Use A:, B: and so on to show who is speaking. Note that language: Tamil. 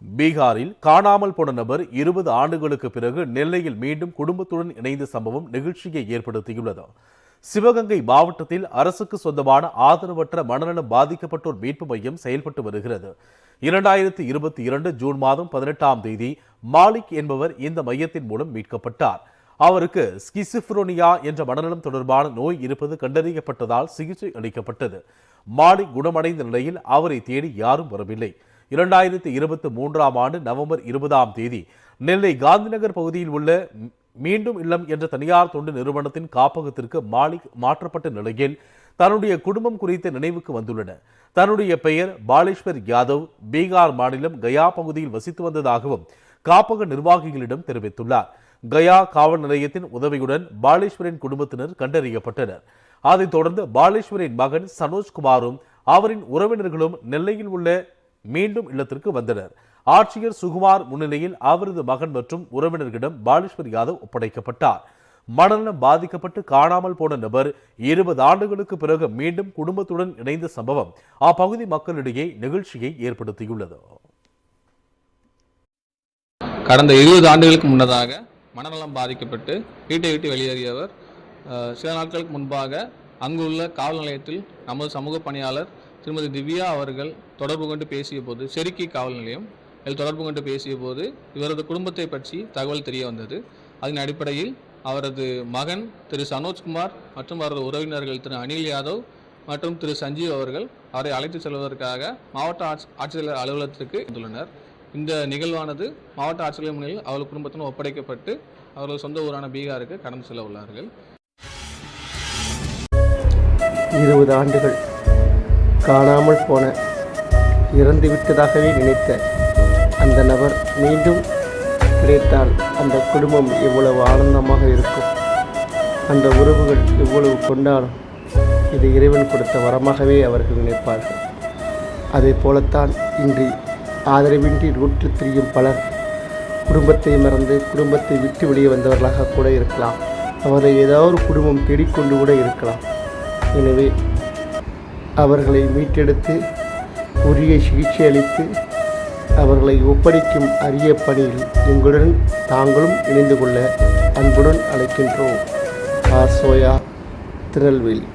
A: பீகாரில் காணாமல் போன நபர் இருபது ஆண்டுகளுக்கு பிறகு நெல்லையில் மீண்டும் குடும்பத்துடன் இணைந்த சம்பவம் நிகழ்ச்சியை ஏற்படுத்தியுள்ளது. சிவகங்கை மாவட்டத்தில் அரசுக்கு சொந்தமான ஆதரவற்ற மனநலம் பாதிக்கப்பட்டோர் மீட்பு மையம் செயல்பட்டு வருகிறது. இரண்டாயிரத்தி இருபத்தி இரண்டு ஜூன் மாதம் பதினெட்டாம் தேதி மாலிக் என்பவர் இந்த மையத்தின் மூலம் மீட்கப்பட்டார். அவருக்கு ஸ்கிசிப்ரோனியா என்ற மனநலம் தொடர்பான நோய் இருப்பது கண்டறியப்பட்டதால் சிகிச்சை அளிக்கப்பட்டது. மாலிக் குணமடைந்த நிலையில் அவரை தேடி யாரும் வரவில்லை. இரண்டாயிரத்தி இருபத்தி மூன்றாம் ஆண்டு நவம்பர் இருபதாம் தேதி நெல்லை காந்திநகர் பகுதியில் உள்ள மீண்டும் இல்லம் என்ற தனியார் தொண்டு நிறுவனத்தின் காப்பகத்திற்கு மாலிக் மாற்றப்பட்ட நிலையில் தன்னுடைய குடும்பம் குறித்த நினைவுக்கு வந்துள்ளன. தன்னுடைய பெயர் பாலேஸ்வர் யாதவ் பீகார் மாநிலம் கயா பகுதியில் வசித்து வந்ததாகவும் காப்பக நிர்வாகிகளிடம் தெரிவித்துள்ளார். கயா காவல் நிலையத்தின் உதவியுடன் பாலேஸ்வரின் குடும்பத்தினர் கண்டறியப்பட்டனர். அதைத் தொடர்ந்து பாலேஸ்வரின் மகன் சனோஜ்குமாரும் அவரின் உறவினர்களும் நெல்லையில் உள்ள மீண்டும் இல்லத்திற்கு வந்தனர். ஆட்சியர் சுகுமார் முன்னிலையில் அவரது மகன் மற்றும் உறவினர்களிடம் பாலேஸ்வர் யாதவ் ஒப்படைக்கப்பட்டார். மனநலம் பாதிக்கப்பட்டு காணாமல் போன நபர் இருபது ஆண்டுகளுக்கு பிறகு மீண்டும் குடும்பத்துடன் இணைந்த சம்பவம் அப்பகுதி மக்களிடையே நிகழ்ச்சியை ஏற்படுத்தியுள்ளது.
B: கடந்த இருபது ஆண்டுகளுக்கு முன்னதாக மனநலம் பாதிக்கப்பட்டு வீட்டை விட்டு வெளியேறியவர் சில நாட்களுக்கு முன்பாக அங்குள்ள காவல் நிலையத்தில் நமது சமூக பணியாளர் திருமதி திவ்யா அவர்கள் தொடர்பு கொண்டு பேசிய போது செருக்கி காவல் நிலையம் இதில் தொடர்பு கொண்டு பேசிய போது இவரது குடும்பத்தை பற்றி தகவல் தெரிய வந்தது. அதன் அடிப்படையில் அவரது மகன் திரு சனோஜ்குமார் மற்றும் அவரது உறவினர்கள் திரு அனில் யாதவ் மற்றும் திரு சஞ்சீவ் அவர்கள் அவரை அழைத்து செல்வதற்காக மாவட்ட ஆட்சி ஆட்சியர் அலுவலகத்திற்கு வந்துள்ளனர். இந்த நிகழ்வானது மாவட்ட ஆட்சியர் முன்னில் அவர்கள் குடும்பத்தினர் ஒப்படைக்கப்பட்டு அவர்கள் சொந்த ஊரான பீகாருக்கு கடந்து செல்ல உள்ளார்கள்.
C: இருபது ஆண்டுகள் காணாமல் போன இறந்து விட்டதாகவே நினைத்த அந்த நபர் மீண்டும் கிடைத்தால் அந்த குடும்பம் எவ்வளவு ஆனந்தமாக இருக்கும். அந்த உறவுகள் எவ்வளவு கொண்டாலும் இது இறைவன் கொடுத்த வரமாகவே அவர்கள் நினைப்பார்கள். அதே போலத்தான் இன்று ஆதரவின்றி நூற்று திரியும் பலர் குடும்பத்தை மறந்து குடும்பத்தை விட்டு வெளியே வந்தவர்களாக கூட இருக்கலாம். அவரை ஏதாவது ஒரு குடும்பம் தேடிக்கொண்டு கூட இருக்கலாம். எனவே அவர்களை மீட்டெடுத்து உரிய சிகிச்சை அளித்து அவர்களை ஒப்படைக்கும் அரிய பணியில் எங்களுடன் தாங்களும் இணைந்து கொள்ள அன்புடன் அழைக்கின்றோம். R soya Tirunelveli